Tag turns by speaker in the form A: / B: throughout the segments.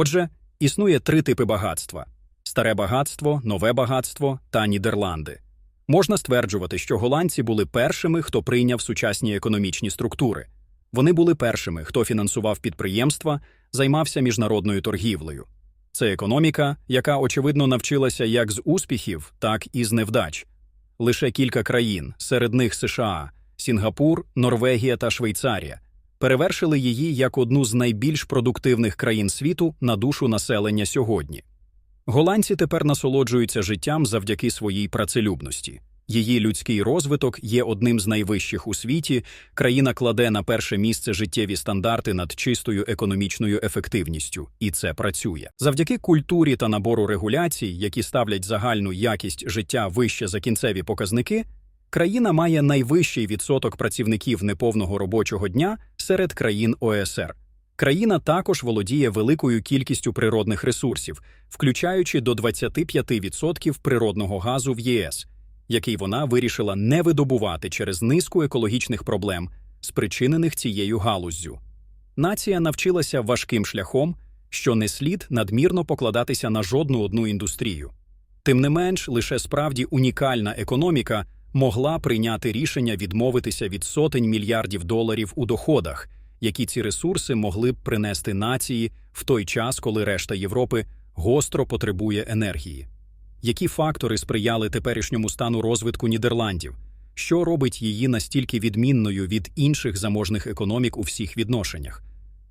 A: Отже, існує три типи багатства: старе багатство, нове багатство та Нідерланди. Можна стверджувати, що голландці були першими, хто прийняв сучасні економічні структури. Вони були першими, хто фінансував підприємства, займався міжнародною торгівлею. Це економіка, яка, очевидно, навчилася як з успіхів, так і з невдач. Лише кілька країн, серед них США, Сінгапур, Норвегія та Швейцарія, перевершили її як одну з найбільш продуктивних країн світу на душу населення сьогодні. Голландці тепер насолоджуються життям завдяки своїй працелюбності. Її людський розвиток є одним з найвищих у світі. Країна кладе на перше місце життєві стандарти над чистою економічною ефективністю, і це працює. Завдяки культурі та набору регуляцій, які ставлять загальну якість життя вище за кінцеві показники, країна має найвищий відсоток працівників неповного робочого дня серед країн ОСР. Країна також володіє великою кількістю природних ресурсів, включаючи до 25% природного газу в ЄС, який вона вирішила не видобувати через низку екологічних проблем, спричинених цією галуздю. Нація навчилася важким шляхом, що не слід надмірно покладатися на жодну одну індустрію. Тим не менш, лише справді унікальна економіка могла прийняти рішення відмовитися від сотень мільярдів доларів у доходах, які ці ресурси могли б принести нації в той час, коли решта Європи гостро потребує енергії. Які фактори сприяли теперішньому стану розвитку Нідерландів? Що робить її настільки відмінною від інших заможних економік у всіх відношеннях?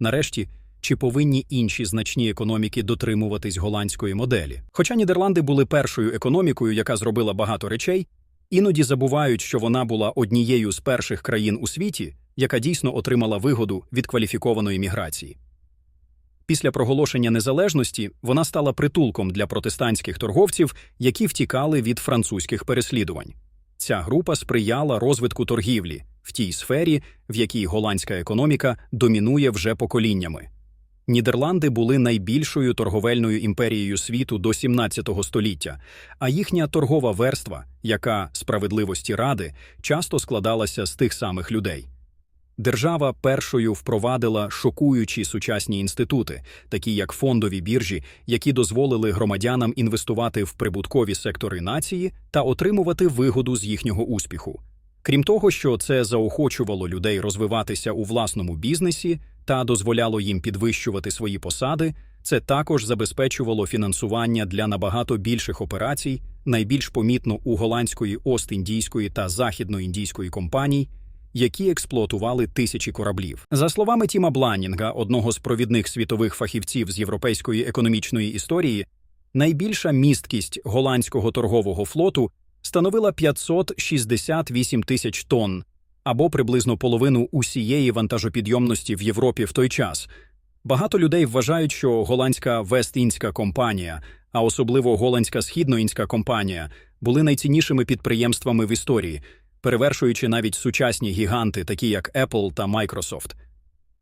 A: Нарешті, чи повинні інші значні економіки дотримуватись голландської моделі? Хоча Нідерланди були першою економікою, яка зробила багато речей, іноді забувають, що вона була однією з перших країн у світі, яка дійсно отримала вигоду від кваліфікованої міграції. Після проголошення незалежності вона стала притулком для протестантських торговців, які втікали від французьких переслідувань. Ця група сприяла розвитку торгівлі в тій сфері, в якій голландська економіка домінує вже поколіннями. Нідерланди були найбільшою торговельною імперією світу до 17 століття, а їхня торгова верства, яка справедливості ради, часто складалася з тих самих людей. Держава першою впровадила шокуючі сучасні інститути, такі як фондові біржі, які дозволили громадянам інвестувати в прибуткові сектори нації та отримувати вигоду з їхнього успіху. Крім того, що це заохочувало людей розвиватися у власному бізнесі та дозволяло їм підвищувати свої посади, це також забезпечувало фінансування для набагато більших операцій, найбільш помітно у голландської Ост-Індійської та Західноіндійської компаній, які експлуатували тисячі кораблів. За словами Тіма Бланінга, одного з провідних світових фахівців з європейської економічної історії, найбільша місткість голландського торгового флоту становила 568 тисяч тонн або приблизно половину усієї вантажопідйомності в Європі в той час. Багато людей вважають, що голландська Вест-Індська компанія, а особливо голландська східноінська компанія, були найціннішими підприємствами в історії, перевершуючи навіть сучасні гіганти, такі як Apple та Microsoft.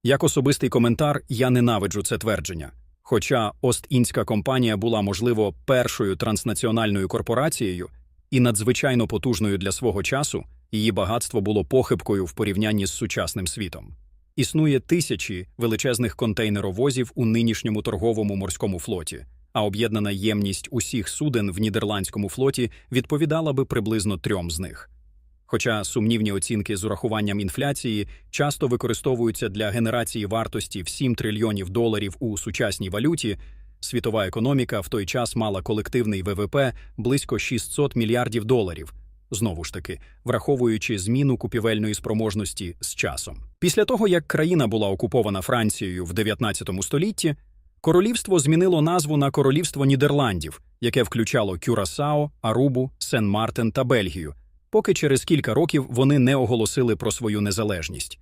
A: Як особистий коментар, я ненавиджу це твердження. Хоча Ост-Індська компанія була, можливо, першою транснаціональною корпорацією і надзвичайно потужною для свого часу, її багатство було похибкою в порівнянні з сучасним світом. Існує тисячі величезних контейнеровозів у нинішньому торговому морському флоті, а об'єднана ємність усіх суден в нідерландському флоті відповідала би приблизно трьом з них. Хоча сумнівні оцінки з урахуванням інфляції часто використовуються для генерації вартості в 7 трильйонів доларів у сучасній валюті, світова економіка в той час мала колективний ВВП близько 600 мільярдів доларів, знову ж таки, враховуючи зміну купівельної спроможності з часом. Після того, як країна була окупована Францією в 19 столітті, королівство змінило назву на Королівство Нідерландів, яке включало Кюрасао, Арубу, Сен-Мартен та Бельгію, поки через кілька років вони не оголосили про свою незалежність.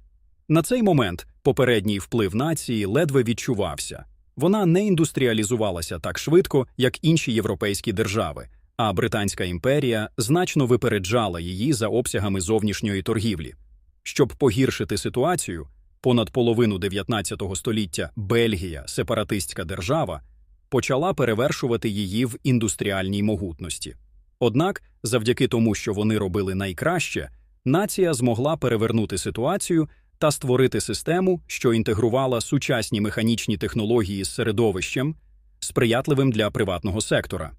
A: На цей момент попередній вплив нації ледве відчувався. Вона не індустріалізувалася так швидко, як інші європейські держави, а Британська імперія значно випереджала її за обсягами зовнішньої торгівлі. Щоб погіршити ситуацію, понад половину 19 століття Бельгія, сепаратистська держава, почала перевершувати її в індустріальній могутності. Однак, завдяки тому, що вони робили найкраще, нація змогла перевернути ситуацію та створити систему, що інтегрувала сучасні механічні технології з середовищем, сприятливим для приватного сектора.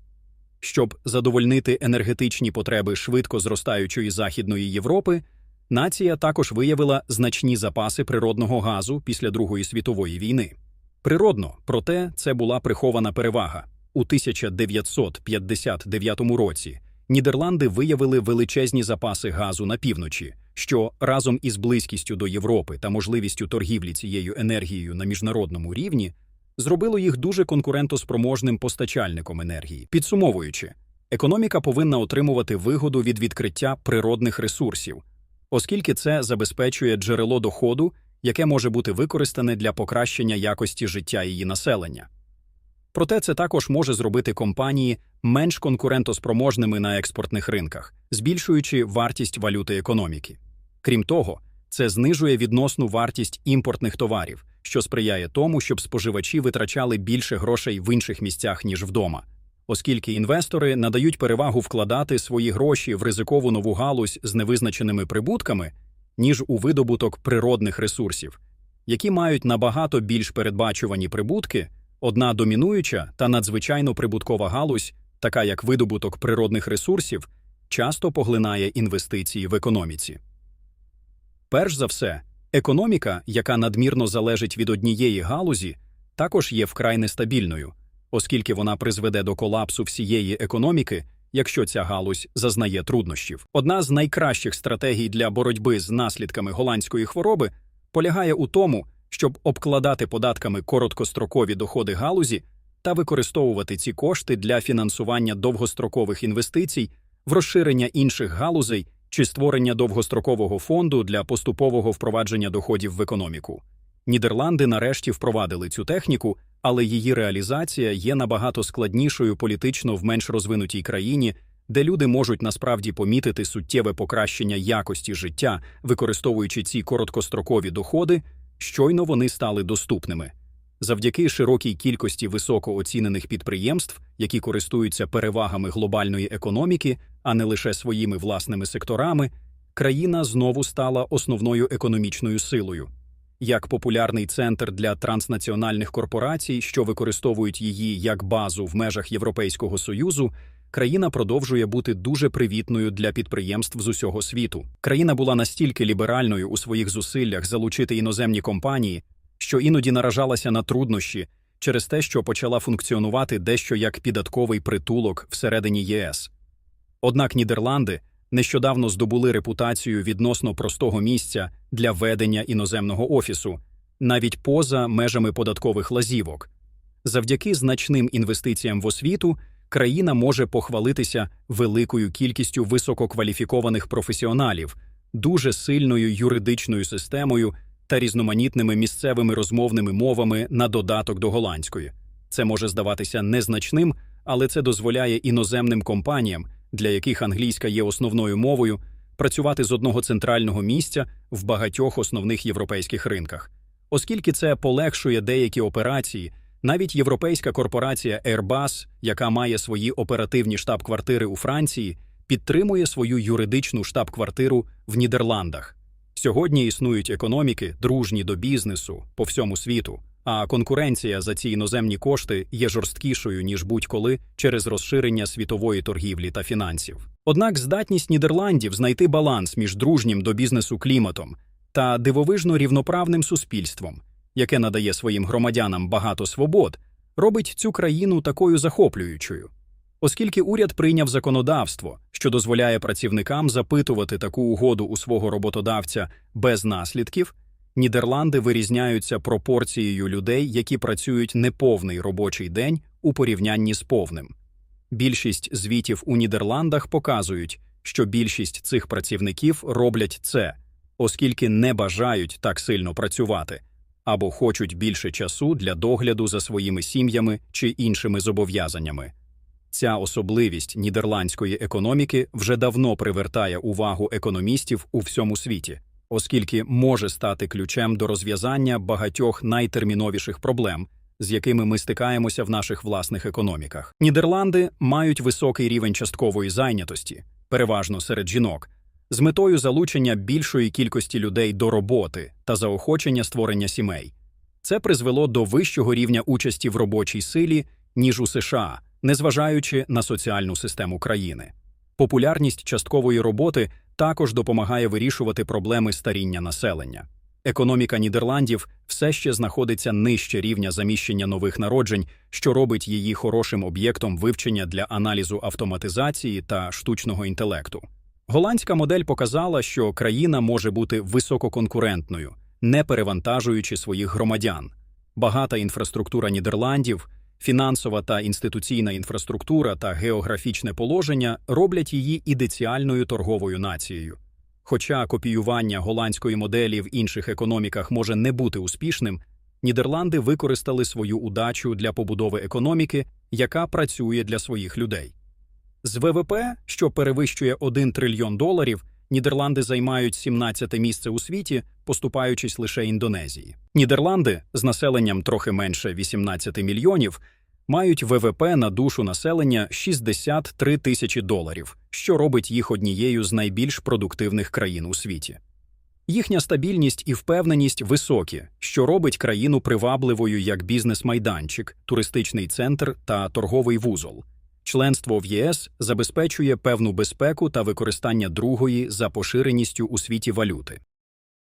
A: Щоб задовольнити енергетичні потреби швидко зростаючої Західної Європи, нація також виявила значні запаси природного газу після Другої світової війни. Природно, проте це була прихована перевага. У 1959 році Нідерланди виявили величезні запаси газу на півночі, що разом із близькістю до Європи та можливістю торгівлі цією енергією на міжнародному рівні зробило їх дуже конкурентоспроможним постачальником енергії. Підсумовуючи, економіка повинна отримувати вигоду від відкриття природних ресурсів, оскільки це забезпечує джерело доходу, яке може бути використане для покращення якості життя її населення. Проте це також може зробити компанії менш конкурентоспроможними на експортних ринках, збільшуючи вартість валюти економіки. Крім того, це знижує відносну вартість імпортних товарів, що сприяє тому, щоб споживачі витрачали більше грошей в інших місцях, ніж вдома. Оскільки інвестори надають перевагу вкладати свої гроші в ризикову нову галузь з невизначеними прибутками, ніж у видобуток природних ресурсів, які мають набагато більш передбачувані прибутки, одна домінуюча та надзвичайно прибуткова галузь, така як видобуток природних ресурсів, часто поглинає інвестиції в економіці. Перш за все, економіка, яка надмірно залежить від однієї галузі, також є вкрай нестабільною, оскільки вона призведе до колапсу всієї економіки, якщо ця галузь зазнає труднощів. Одна з найкращих стратегій для боротьби з наслідками голландської хвороби полягає у тому, щоб обкладати податками короткострокові доходи галузі та використовувати ці кошти для фінансування довгострокових інвестицій в розширення інших галузей чи створення довгострокового фонду для поступового впровадження доходів в економіку. Нідерланди нарешті впровадили цю техніку, але її реалізація є набагато складнішою політично в менш розвинутій країні, де люди можуть насправді помітити суттєве покращення якості життя, використовуючи ці короткострокові доходи, щойно вони стали доступними. Завдяки широкій кількості високооцінених підприємств, які користуються перевагами глобальної економіки, а не лише своїми власними секторами, країна знову стала основною економічною силою. Як популярний центр для транснаціональних корпорацій, що використовують її як базу в межах Європейського союзу, країна продовжує бути дуже привітною для підприємств з усього світу. Країна була настільки ліберальною у своїх зусиллях залучити іноземні компанії, що іноді наражалася на труднощі через те, що почала функціонувати дещо як підатковий притулок всередині ЄС. Однак Нідерланди нещодавно здобули репутацію відносно простого місця для ведення іноземного офісу, навіть поза межами податкових лазівок. Завдяки значним інвестиціям в освіту країна може похвалитися великою кількістю висококваліфікованих професіоналів, дуже сильною юридичною системою та різноманітними місцевими розмовними мовами на додаток до голландської. Це може здаватися незначним, але це дозволяє іноземним компаніям, для яких англійська є основною мовою, працювати з одного центрального місця в багатьох основних європейських ринках. Оскільки це полегшує деякі операції, навіть європейська корпорація Airbus, яка має свої оперативні штаб-квартири у Франції, підтримує свою юридичну штаб-квартиру в Нідерландах. Сьогодні існують економіки, дружні до бізнесу по всьому світу, а конкуренція за ці іноземні кошти є жорсткішою ніж будь-коли через розширення світової торгівлі та фінансів. Однак здатність Нідерландів знайти баланс між дружнім до бізнесу кліматом та дивовижно рівноправним суспільством, яке надає своїм громадянам багато свобод, робить цю країну такою захоплюючою. Оскільки уряд прийняв законодавство, що дозволяє працівникам запитувати таку угоду у свого роботодавця без наслідків, Нідерланди вирізняються пропорцією людей, які працюють неповний робочий день у порівнянні з повним. Більшість звітів у Нідерландах показують, що більшість цих працівників роблять це, оскільки не бажають так сильно працювати або хочуть більше часу для догляду за своїми сім'ями чи іншими зобов'язаннями. Ця особливість нідерландської економіки вже давно привертає увагу економістів у всьому світі, оскільки може стати ключем до розв'язання багатьох найтерміновіших проблем, з якими ми стикаємося в наших власних економіках. Нідерланди мають високий рівень часткової зайнятості, переважно серед жінок, з метою залучення більшої кількості людей до роботи та заохочення створення сімей. Це призвело до вищого рівня участі в робочій силі, ніж у США, незважаючи на соціальну систему країни. Популярність часткової роботи також допомагає вирішувати проблеми старіння населення. Економіка Нідерландів все ще знаходиться нижче рівня заміщення нових народжень, що робить її хорошим об'єктом вивчення для аналізу автоматизації та штучного інтелекту. Голландська модель показала, що країна може бути висококонкурентною, не перевантажуючи своїх громадян. Багата інфраструктура Нідерландів, фінансова та інституційна інфраструктура та географічне положення роблять її ідеціальною торговою нацією. Хоча копіювання голландської моделі в інших економіках може не бути успішним, Нідерланди використали свою удачу для побудови економіки, яка працює для своїх людей. З ВВП, що перевищує 1 трильйон доларів, Нідерланди займають 17 місце у світі, поступаючись лише Індонезії. Нідерланди з населенням трохи менше 18 мільйонів мають ВВП на душу населення 63 тисячі доларів, що робить їх однією з найбільш продуктивних країн у світі. Їхня стабільність і впевненість високі, що робить країну привабливою як бізнес-майданчик, туристичний центр та торговий вузол. Членство в ЄС забезпечує певну безпеку та використання другої за поширеністю у світі валюти.